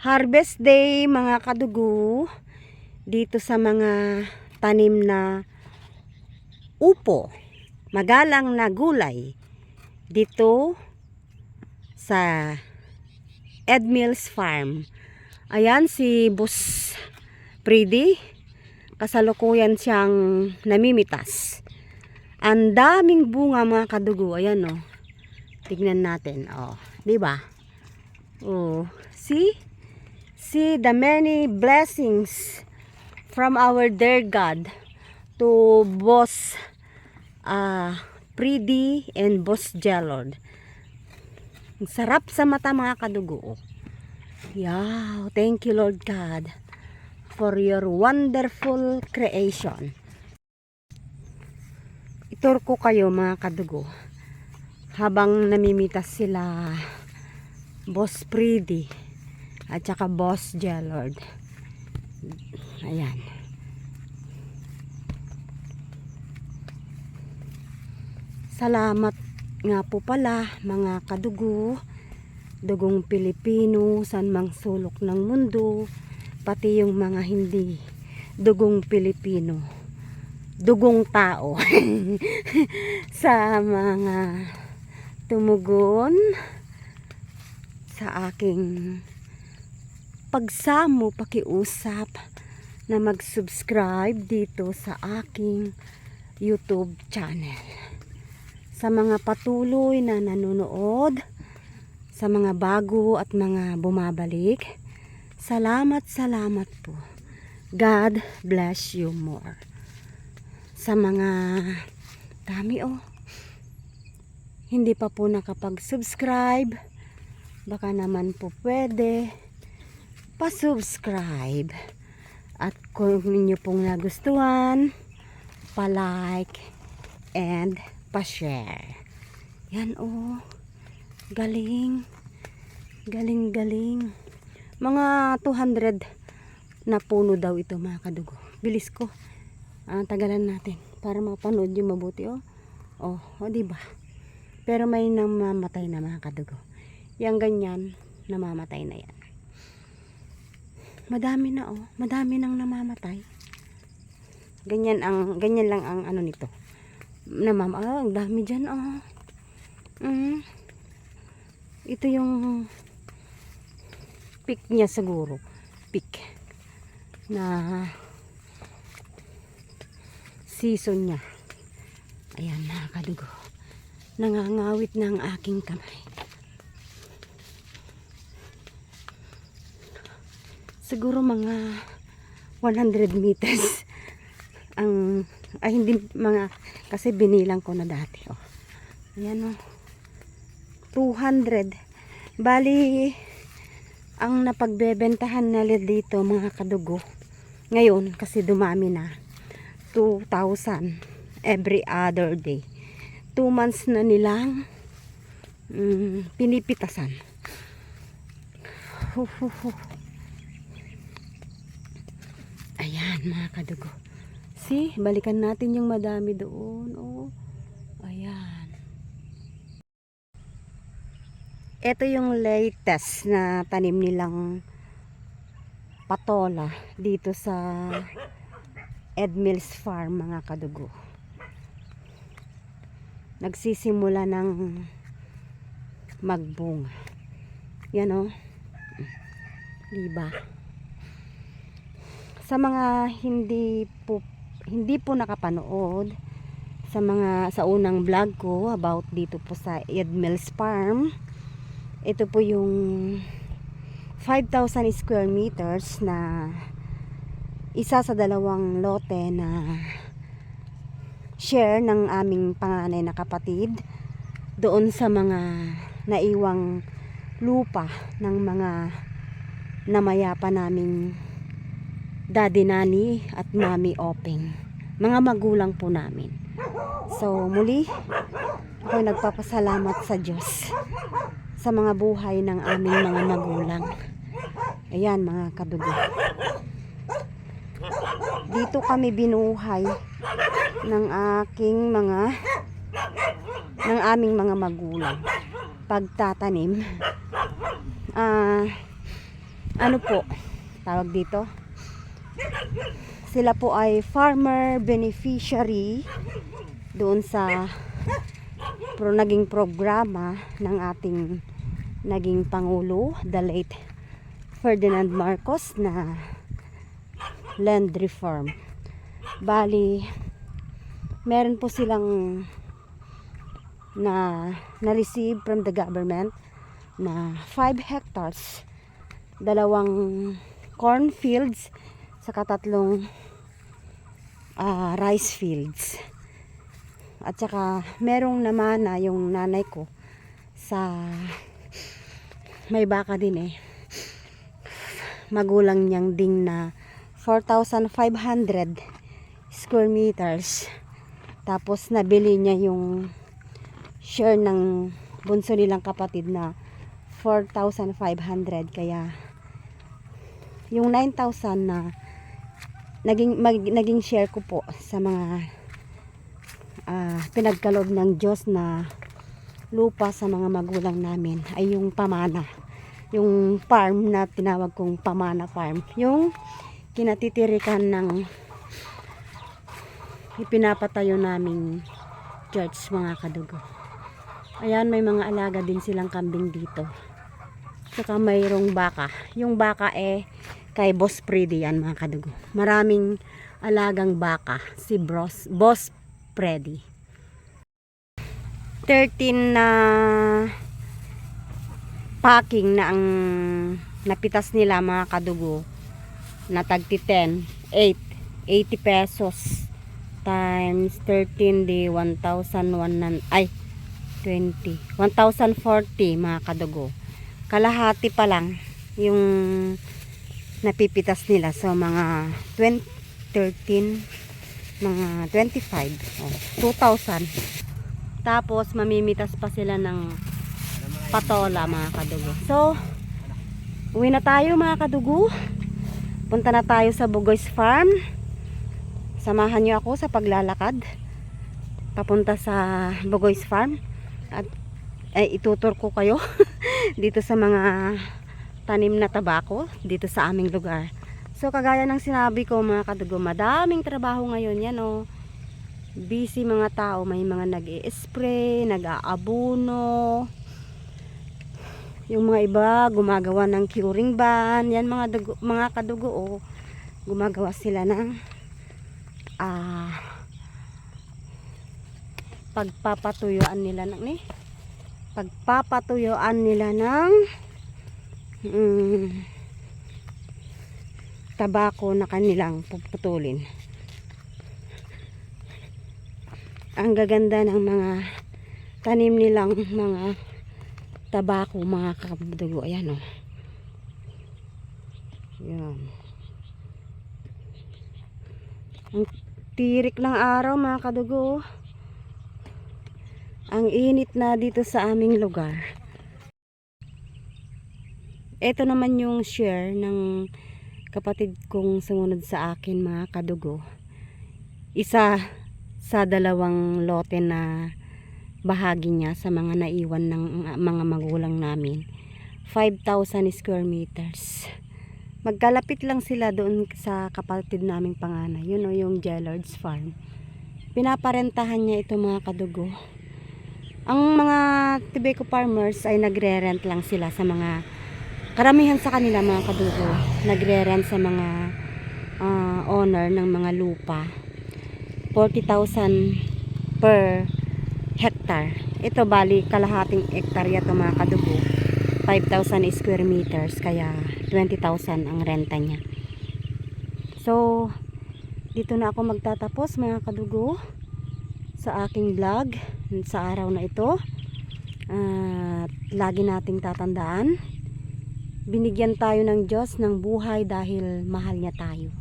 Harvest day mga kadugo dito sa mga tanim na upo, magalang na gulay dito sa Ed Mills Farm. Ayan si Boss Pridi. Kasalukuyan siyang namimitas. Ang daming bunga mga kadugo. Ayan oh. Tignan natin. Oh, 'di ba? Oh, see? See the many blessings from our dear God to Boss uh, Pridi and Boss Jellord. Ang sarap sa mata mga kadugo. Yeah, thank you Lord God for your wonderful creation. Itur ko kayo mga kadugo habang namimitas sila Boss Pridi at saka Boss Jellord. Ayan. Salamat nga po pala mga kadugo, dugong Pilipino, san mang sulok ng mundo, pati yung mga hindi dugong Pilipino, dugong tao sa mga tumugon sa aking pagsamo, pakiusap na mag-subscribe dito sa aking YouTube channel. Sa mga patuloy na nanonood, sa mga bago at mga bumabalik, salamat, salamat po. God bless you more. Sa mga dami oh, hindi pa po nakapag-subscribe, baka naman po pwede. Pa-subscribe. At kung ninyo pong nagustuhan pa-like and pa-share. Yan oh. Galing. Galing galing. Mga 200 na puno daw ito mga kadugo. Bilis ko. Ah, tagalan natin para mapanood yung mabuti oh. Oh, oh di ba? Pero may namamatay na mga kadugo yung ganyan namamatay na yan. Madami na oh. Madami nang namamatay. Ganyan ang ganyan lang ang ano nito. Namam ah, ang dami diyan oh. Mm. ito yung peak niya siguro. Peak na season niya. Ayan mga kadugo. Nangangawit na ang aking kamay siguro mga 100 meters ang ay hindi mga kasi binilang ko na dati oh. Ayan oh. 200 bali ang napagbebentahan nila dito mga kadugo ngayon kasi dumami na 2,000 every other day 2 months na nilang mm, pinipitasan Huh, huh, huh. Ayan, mga kadugo. See, balikan natin yung madami doon. Oh, ayan. Ito yung latest na tanim nilang patola dito sa Ed Mills Farm, mga kadugo. Nagsisimula ng magbunga. Yan oh. Diba? Sa mga hindi po hindi po nakapanood sa mga sa unang vlog ko about dito po sa Edmels Farm. Ito po yung 5,000 square meters na isa sa dalawang lote na share ng aming panganay na kapatid doon sa mga naiwang lupa ng mga namayapa naming daddy nani at mami openg mga magulang po namin. So muli ako nagpapasalamat sa Diyos sa mga buhay ng aming mga magulang. Ayan mga kadugo. Dito kami binuhay ng aking mga ng aming mga magulang. Pagtatanim. Ah, ano po, tawag dito, sila po ay farmer beneficiary doon sa pro naging programa ng ating naging pangulo, the late Ferdinand Marcos na land reform. Bali, meron po silang na na-receive from the government na 5 hectares, dalawang cornfields, saka tatlong ah, rice fields. At saka merong naman na yung nanay ko sa may baka din eh. Magulang niyang ding na 4,500 square meters. Tapos nabili niya yung share ng bunso nilang kapatid na 4,500 kaya yung 9,000 na naging mag, naging share ko po sa mga ah, pinagkaloob ng Diyos na lupa sa mga magulang namin ay yung pamana. Yung farm na tinawag kong pamana farm. Yung kinatitirikan ng ipinapatayo naming church mga kadugo. Ayan may mga alaga din silang kambing dito. Saka mayroong baka. Yung baka eh kay Boss Freddy yan mga kadugo. Maraming alagang baka si Bros, Boss Freddy. 13 na packing na ang napitas nila mga kadugo na tagti 10 8 80 pesos times 13 di 1,100 ay 20 1,040 mga kadugo. Kalahati pa lang yung napipitas nila so mga 20, 13 mga 25 oh, 2,000 tapos mamimitas pa sila ng patola mga kadugo. So, uwi na tayo mga kadugo. Punta na tayo sa Bugoys Farm. Samahan niyo ako sa paglalakad. Papunta sa Bugoys Farm. At ay, itutur ko kayo dito sa mga tanim na tabako dito sa aming lugar. So, kagaya ng sinabi ko mga kadugo, madaming trabaho ngayon yan oh. Busy mga tao may mga nag spray nag-aabuno. Yung mga iba gumagawa ng curing ban. Yan mga dugo, mga kadugo oh, gumagawa sila ng ah pagpapatuyuan nila ng ni? Pagpapatuyuan nila ng mm, tabako na kanilang puputulin. Ang gaganda ng mga tanim nilang mga tabako mga kadugo. Ayan o oh. yan ang tirik ng araw mga kadugo. Ang init na dito sa aming lugar ito naman yung share ng kapatid kong sumunod sa akin mga kadugo. Isa sa dalawang lote na bahagi niya sa mga naiwan ng mga magulang namin. 5,000 square meters. Magkalapit lang sila doon sa kapatid naming panganay. Yun o yung Jellards Farm. Pinaparentahan niya ito mga kadugo. Ang mga Tibeco farmers ay nagre-rent lang sila sa mga karamihan sa kanila mga kadugo nagre-rent sa mga ah, owner ng mga lupa 40,000 per hectare. Ito bali kalahating hektarya to mga kadugo. 5,000 square meters kaya 20,000 ang renta niya. So dito na ako magtatapos mga kadugo sa aking vlog sa araw na ito. At lagi nating tatandaan binigyan tayo ng Diyos ng buhay dahil mahal niya tayo.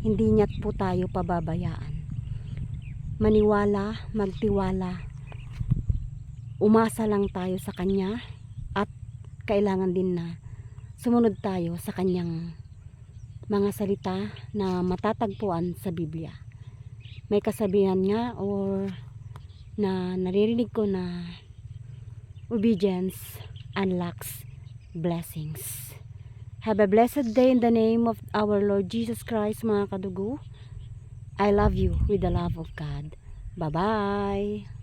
Hindi niya po tayo pababayaan maniwala, magtiwala. Umasa lang tayo sa Kanya at kailangan din na sumunod tayo sa Kanyang mga salita na matatagpuan sa Biblia. May kasabihan nga or na naririnig ko na obedience unlocks blessings. Have a blessed day in the name of our Lord Jesus Christ, mga kadugo. I love you with the love of God. Bye-bye!